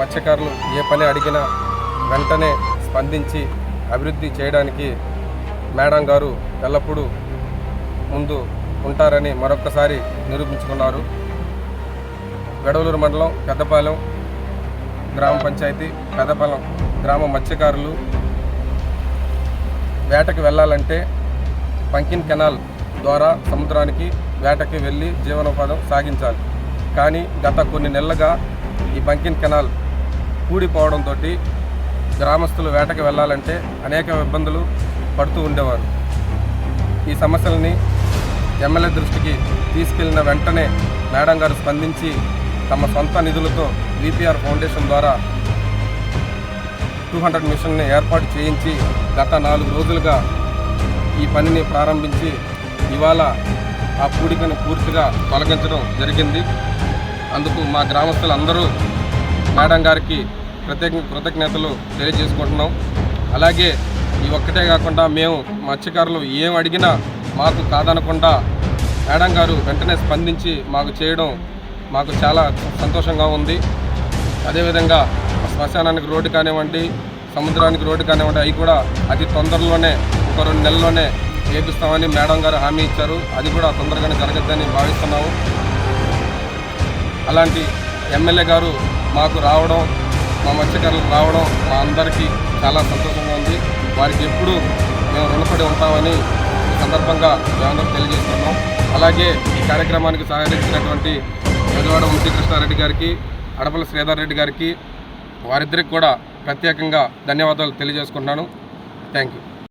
మత్స్యకారులు ఏ పని అడిగినా వెంటనే స్పందించి అభివృద్ధి చేయడానికి మేడం గారు ఎల్లప్పుడూ ముందు ఉంటారని మరొక్కసారి నిరూపించుకున్నారు. గడవలూరు మండలం పెద్దపాలెం గ్రామ పంచాయతీ పెద్దపాలెం గ్రామ మత్స్యకారులు వేటకు వెళ్ళాలంటే పంకిన్ కెనాల్ ద్వారా సముద్రానికి వేటకి వెళ్ళి జీవనోపాధం సాగించాలి. కానీ గత కొన్ని నెలలుగా ఈ పంకిన్ కెనాల్ కూడిపోవడంతో గ్రామస్తులు వేటకు వెళ్ళాలంటే అనేక ఇబ్బందులు పడుతూ ఉండేవారు. ఈ సమస్యలని ఎమ్మెల్యే దృష్టికి తీసుకెళ్ళిన వెంటనే మేడం గారు స్పందించి తమ సొంత నిధులతో విపిఆర్ ఫౌండేషన్ ద్వారా టూ హండ్రెడ్ మిషన్ని ఏర్పాటు చేయించి గత నాలుగు రోజులుగా ఈ పనిని ప్రారంభించి ఇవాళ ఆ పూడికను పూర్తిగా తొలగించడం జరిగింది. అందుకు మా గ్రామస్తులందరూ మేడం గారికి ప్రత్యేక కృతజ్ఞతలు తెలియజేసుకుంటున్నాం. అలాగే ఈ ఒక్కటే కాకుండా మేము మత్స్యకారులు ఏం అడిగినా మాకు కాదనకుండా మేడం గారు వెంటనే స్పందించి మాకు చేయడం మాకు చాలా సంతోషంగా ఉంది. అదేవిధంగా శ్మశానానికి రోడ్డు కానివ్వండి సముద్రానికి రోడ్డు కానివ్వండి అవి కూడా అతి తొందరలోనే ఒక రెండు నెలల్లోనే వేపిస్తామని మేడం గారు హామీ ఇచ్చారు. అది కూడా తొందరగానే జరగద్దని భావిస్తున్నాము. అలాంటి ఎమ్మెల్యే గారు మాకు రావడం మా మత్స్యకారులకు రావడం మా అందరికీ చాలా సంతోషంగా ఉంది. వారికి ఎప్పుడు మేము రుణపడి ఉంటామని ఈ సందర్భంగా మేమందరూ తెలియజేస్తున్నాం. అలాగే ఈ కార్యక్రమానికి సహకరించినటువంటి పెదవాడ వంశీకృష్ణారెడ్డి గారికి అడపల శ్రీధర్ రెడ్డి గారికి వారిద్దరికి కూడా ప్రత్యేకంగా ధన్యవాదాలు తెలియజేసుకుంటున్నాను. Thank you